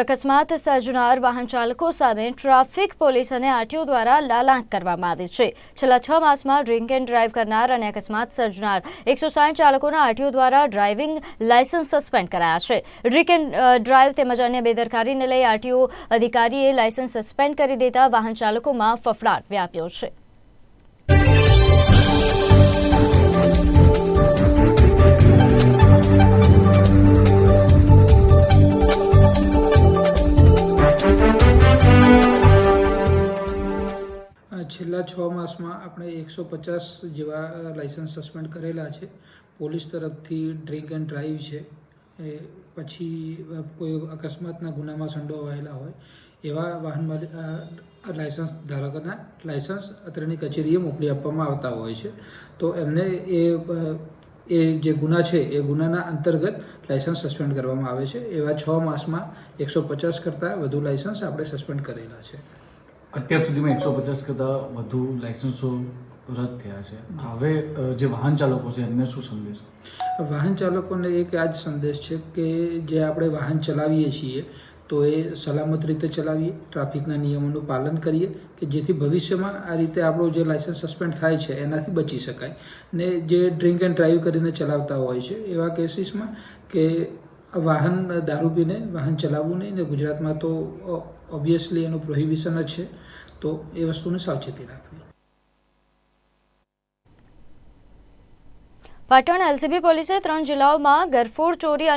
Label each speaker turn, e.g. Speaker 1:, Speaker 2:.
Speaker 1: અકસ્માત સર્જનાર વાહન ચાલકો સામે ટ્રાફિક પોલીસ અને આરટીઓ દ્વારા લાલાંક કરવામાં આવી છે. છેલ્લા છ માસમાં ડ્રિંક એન્ડ ડ્રાઈવ કરનાર અને અકસ્માત સર્જનાર એકસો સાઠ ચાલકોના આરટીઓ દ્વારા ડ્રાઇવિંગ લાયસન્સ સસ્પેન્ડ કરાયા છે. ડ્રિંક એન્ડ ડ્રાઈવ તેમજ અન્ય બેદરકારીને લઈ આરટીઓ અધિકારીએ લાયસન્સ સસ્પેન્ડ કરી દેતા વાહન ચાલકોમાં ફફડાટ વ્યાપ્યો છે.
Speaker 2: છેલ્લા છ માસમાં આપણે એકસો પચાસ જેવા લાઇસન્સ સસ્પેન્ડ કરેલા છે. પોલીસ તરફથી ડ્રિંક એન્ડ ડ્રાઈવ છે. એ પછી કોઈ અકસ્માતના ગુનામાં સંડોવાયેલા હોય, એવા વાહન લાઇસન્સ ધારકોના લાઇસન્સ અત્રેની કચેરીએ મોકલી આપવામાં આવતા હોય છે. તો એમને એ એ જે ગુના છે, એ ગુનાના અંતર્ગત લાઇસન્સ સસ્પેન્ડ કરવામાં આવે છે. એવા છ માસમાં એકસો પચાસ કરતાં વધુ લાઇસન્સ આપણે સસ્પેન્ડ કરેલા છે.
Speaker 3: અત્યાર સુધીમાં એકસો પચાસ કરતાં વધુ લાઇસન્સો રદ થયા છે. હવે જે વાહન ચાલકો છે, એમને શું સંદેશ?
Speaker 2: વાહન ચાલકોને એક આ જ સંદેશ છે કે જે આપણે વાહન ચલાવીએ છીએ, તો એ સલામત રીતે ચલાવીએ, ટ્રાફિકના નિયમોનું પાલન કરીએ, કે જેથી ભવિષ્યમાં આ રીતે આપણો જે લાઇસન્સ સસ્પેન્ડ થાય છે, એનાથી બચી શકાય. ને જે ડ્રિંક એન્ડ ડ્રાઈવ કરીને ચલાવતા હોય છે, એવા કેસીસમાં કે વાહન દારૂ પીને વાહન ચલાવવું નહીં ને ગુજરાતમાં તો ઓબ્વિયસલી એનું પ્રોહિબિશન જ છે. તો એ વસ્તુની સાવચેતી રાખવી.
Speaker 1: પાટણ એલસીબી પોલીસે ત્રણ જિલ્લાઓમાં ગરફોડ ચોરી